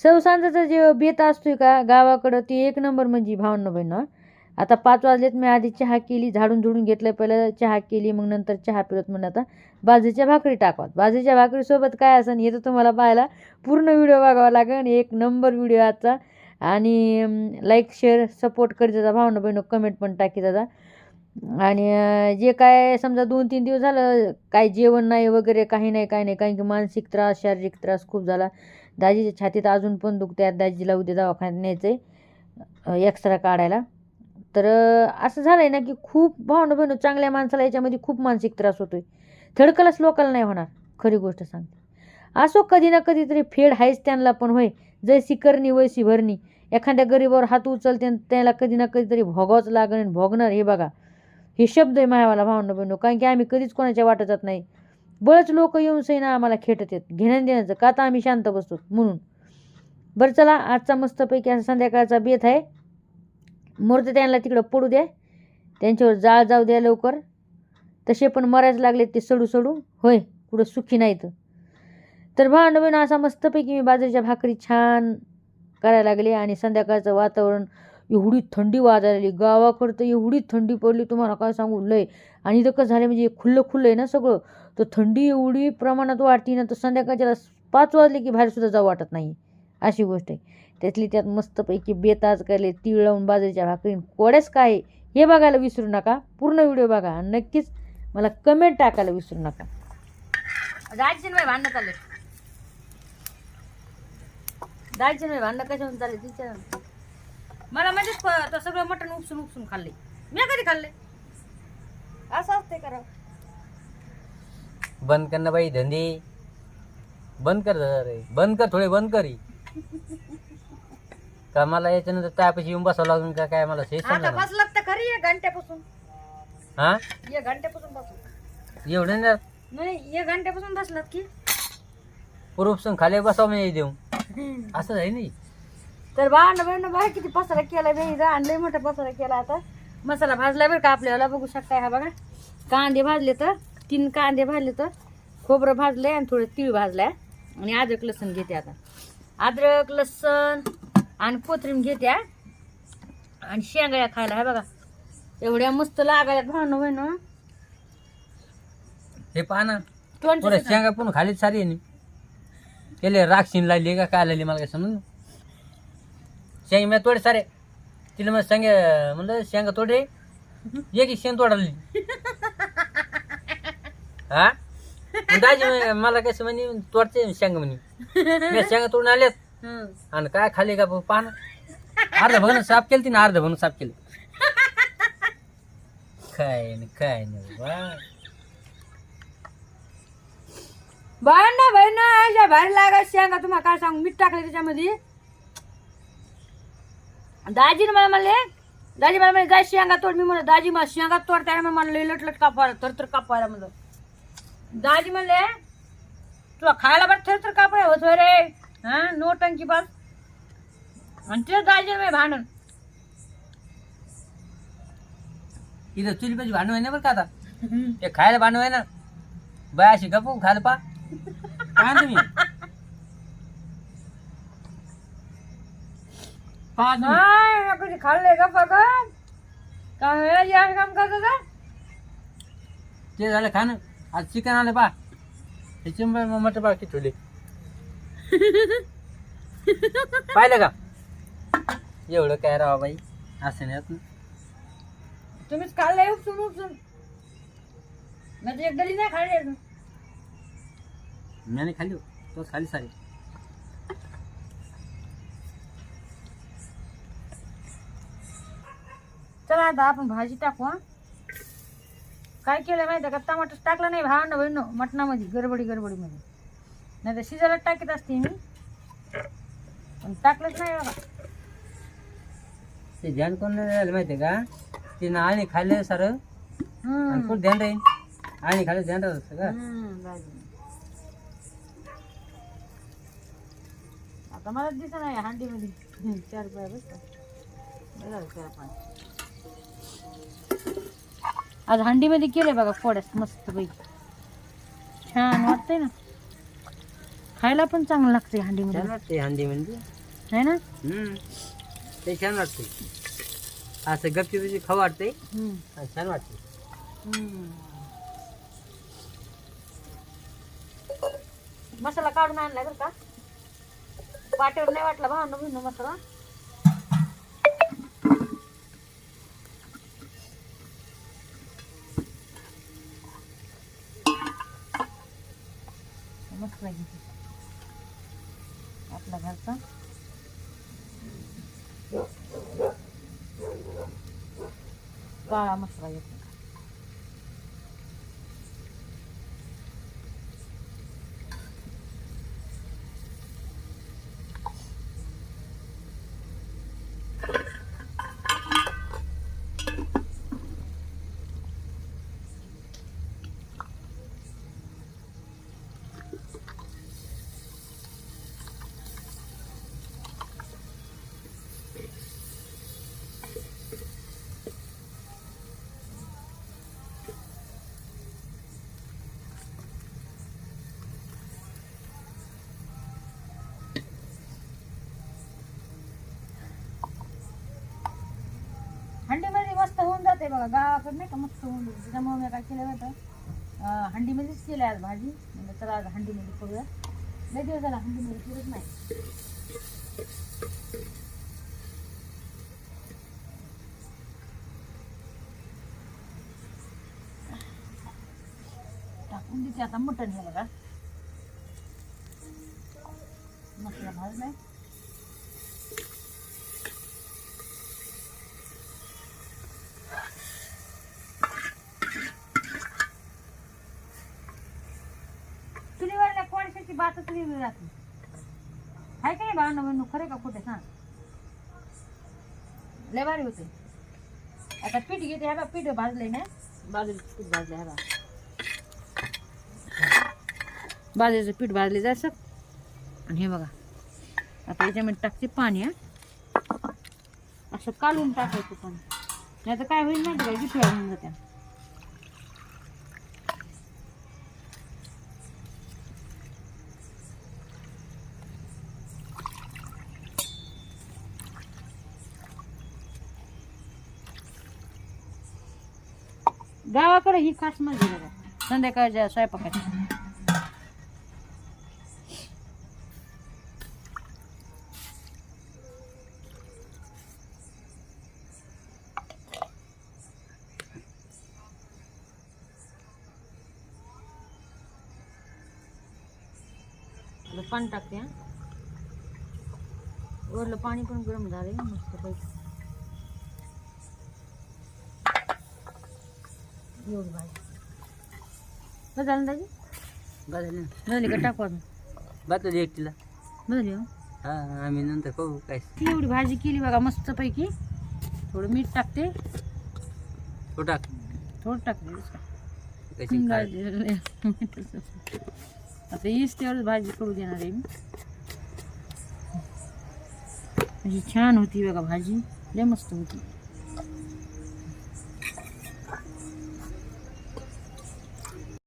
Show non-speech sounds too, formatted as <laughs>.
सवसांजाचा जे बेत असतोय का गावाकडं ती एक नंबर म्हणजे भावना बहिणं आता पाच वाजलेत मी आधी चहा केली झाडून झुडून घेतलं पहिलं चहा केली मग नंतर चहा पिरत म्हणलं आता बाजरीच्या भाकरी टाकावत बाजरीच्या भाकरीसोबत काय असं येतं तुम्हाला पाहायला पूर्ण व्हिडिओ बघावा लागेल एक नंबर व्हिडिओ आजचा. आणि लाईक शेअर सपोर्ट करीत जा भावना बहिण कमेंट पण टाकी जाता आणि जे काय समजा दोन तीन दिवस झालं काय जेवण नाही वगैरे काही नाही काही नाही कारण की मानसिक त्रास शारीरिक त्रास खूप झाला. दाजीच्या छातीत अजून पण दुखते आहेत दाजीला उद्या दवाखान्यात न्यायचं आहे एक्स्ट्रा काढायला. तर असं झालं आहे ना की खूप भावना बहिणू चांगल्या माणसाला याच्यामध्ये खूप मानसिक त्रास होतो आहे थडकलाच लोकांना नाही होणार खरी गोष्ट सांगते. असो कधी ना कधीतरी फेड आहेच त्यांना पण होय. जैसी करणी वैसी भरणी. एखाद्या गरीबावर हात उचलते आणि त्याला कधी ना कधीतरी भोगावंच लागेल आणि भोगणार हे बघा. हे शब्द आहे मायावाला भावना बनू कारण की आम्ही कधीच कोणाच्या वाटत जात नाही. बरेच लोक येऊन सैना आम्हाला खेटत येत घेण्यान देण्याचं. का तर आम्ही शांत बसतो म्हणून. बरं चला आजचा मस्तपैकी असा संध्याकाळचा बेत आहे. मूर्ती त्यांना तिकडं पडू द्या. त्यांच्यावर जाळ जाऊ द्या लवकर. तसे पण मरायच लागले ते सडू सडू. होय कुठं सुखी नाहीत. तर भावना असा मस्तपैकी मी बाजरीच्या भाकरी छान करायला लागले आणि संध्याकाळचं वातावरण एवढी थंडी वाजायली गावाकडं तर एवढी थंडी पडली तुम्हाला काय सांगू? लय. आणि इथं कसं झालं म्हणजे खुल्लं खुल्लं आहे ना सगळं तर थंडी एवढी प्रमाणात वाढती ना तर संध्याकाळच्या पाच वाजले की बाहेरसुद्धा जाऊ वाटत नाही. अशी गोष्ट आहे. त्यातली त्यात मस्तपैकी बेताज केले तीळ लावून बाजरीच्या भाकरीन कोड्याच काय आहे, हे बघायला विसरू नका. पूर्ण व्हिडिओ बघा नक्कीच मला कमेंट टाकायला विसरू नका. दाजीन भांडणं चालले दाजीन भांडणं कशाहून चालले तिच्या मला म्हणजेच प- तर सगळं मटण उपसून उपसून खाल्ले. मी कधी खाल्ले? असं असते करा बंद कर ना बाई धंदे. बंद कर जरा रे. बंद कर थोडे बंद करी. का मला याच्यानंतर त्यापाशी येऊन बसावं लागून का काय मला हे आता समजा बसलात तर खरी एक घंट्यापासून. हा? एक घंट्यापासून बसलो एवढं ना? नाही एक घंट्यापासून बसलात की. पुरुषून खाली बसावं म्हणजे देऊ असं आहे नाही. तर भांड बाहेर किती पसारा केला बाई. आणलंय मोठा पसारा केला आता. मसाला भाजला बरं का आपल्याला बघू शकताय हा बघा. कांदे भाजले तर तीन कांदे भाजले तर खोबरं भाजलंय आणि थोडं तीळ भाजलाय. आणि अद्रक लसण घेते आता. अद्रक लसण आणि कोथिंबीर घेते हा. आणि शेंगळ्या खायला आहे बघा. एवढ्या मस्त लागायला भांड बहिण हे पहा ना तोंड पुढे शेंगा पण खाली सारी केले राक्षीन लागली का काय लागली मला काय समज शेंग मी तोडे सारे. तिला मग शेंग म्हणलं शेंगा तोडे. एक की शेंग तोडाली हा? दाजी मला कसं म्हणे तोडते शेंग म्हणे. मी शेंगा तोडून आल्यात. आणि काय खाली का पाहा अर्ध भगन साफ केलं तिने अर्ध भगन साफ केलं. काय नाही काय नाही बा. ना बाहेर ना बाहेर लागायचं शेंगा तुम्हाला काय सांगू? मीठ टाकलं त्याच्यामध्ये. दाजीने मला म्हणले दाजी मला म्हणले जाय शेंगा तोड. मी म्हणलं दाजी मला शेंगा तोडताना मग मला लई लटलट कापायला तर तर कापायला म्हणलं. दाजी म्हणले तुला खायला बरं थर तर कापाय होत रे. हा नो टंकी बस आणि ते दाजी मी भांडण. इथं चुली पाहिजे भांडण आहे ना बरं का आता? <laughs> ते खायला भांडण आहे ना बाय अशी गप्प खायला पा. काय तुम्ही? तुम्ही. नाही कधी खाल्ले का बघ काय या काम करत होता ते झालं खाणं. आज चिकन आलं पा हे चिंबर मटर किती ठेवले. पाहिलं का? एवढं काय राहा बाई? असं नाही होत ना. तुम्हीच खाल्लंय उपसून उपसून. म्हणजे एक डली नाही खाल्ली अजून. मी नाही खाली हो. तोच खाली सारी. चला आता आपण भाजी टाकू हा. काय केलं माहिती का? टमाटर टाकलं नाही भावनं बहिण मटणामध्ये गडबडी गडबडीमध्ये. नाही तर शिजायला टाकीत असते मी. पण टाकलंच नाही बघा ते ध्यान कोण नाही राहिलं माहितीये का? तिनं आणि खाल्लं सारं. आणि हम्म. कुठं ध्यान राहील? आणि खाल्लं ध्यान राहत असतं का? हम्म, भाजी. आता मला दिसत नाही हांडीमध्ये. चार पाय बस का. बरं चार पाय. आज हंडीमध्ये केले बघा फोड्यास मस्त पैकी छान वाटतंय ना. खायला पण चांगलं लागते छान हंडीमध्ये. वाटते हंडी म्हणजे आहे ना? हम्म. ते छान वाटते असं गपची बिपची खाऊ वाटते छान वाटते मसाला काढून आणलाय बरं का? पाट्यावर नाही वाटला भावना भिन्न मसाला. मस्त लागेल आपला घरचा. काळा मसाला येतो हंडीमध्ये मस्त होऊन जाते बघा. गावाकडे नाही का मस्त होऊन जाते. त्याच्यामुळे मी काय केलं होतं हंडीमध्येच केलं आज भाजी. म्हणजे चला आज हंडीमध्ये करूया. लय दिवस झाला हंडीमध्ये केलंच नाही. टाकून देते आता. मटण हे बघा. मसाला भाज नाही. वेगळी राहते. आहे का नाही भावना म्हणून खरे का कुठे सांग. लय भारी होते आता पीठ घेते ह्या बा पीठ भाजले ना? बाजरीचं पीठ भाजले ह्या बा बाजरीचं पीठ भाजले जायचं. आणि हे बघा. आता याच्यामध्ये टाकते पाणी हा. असं काढून टाकायचं पाणी. नाही तर काय होईल माहिती का? होऊन जात्या गावाकडे ही खास मजा बघा. संध्याकाळच्या स्वयंपाकाची. पाणी टाकते हा. वरलं पाणी पण गरम झालं मस्त पैसे एवढी भाजी बस झालं ना दाजी? बरं झाली का? टाकू एकटीला. हो हा आम्ही नंतर पाहू काय. ती एवढी भाजी केली बघा मस्त पैकी थोडं मीठ टाकते. तो टाक. थोडं टाकते <laughs> आता येस तेवढंच भाजी करू देणार आहे मी. अशी छान होती बघा भाजी. लय मस्त होती.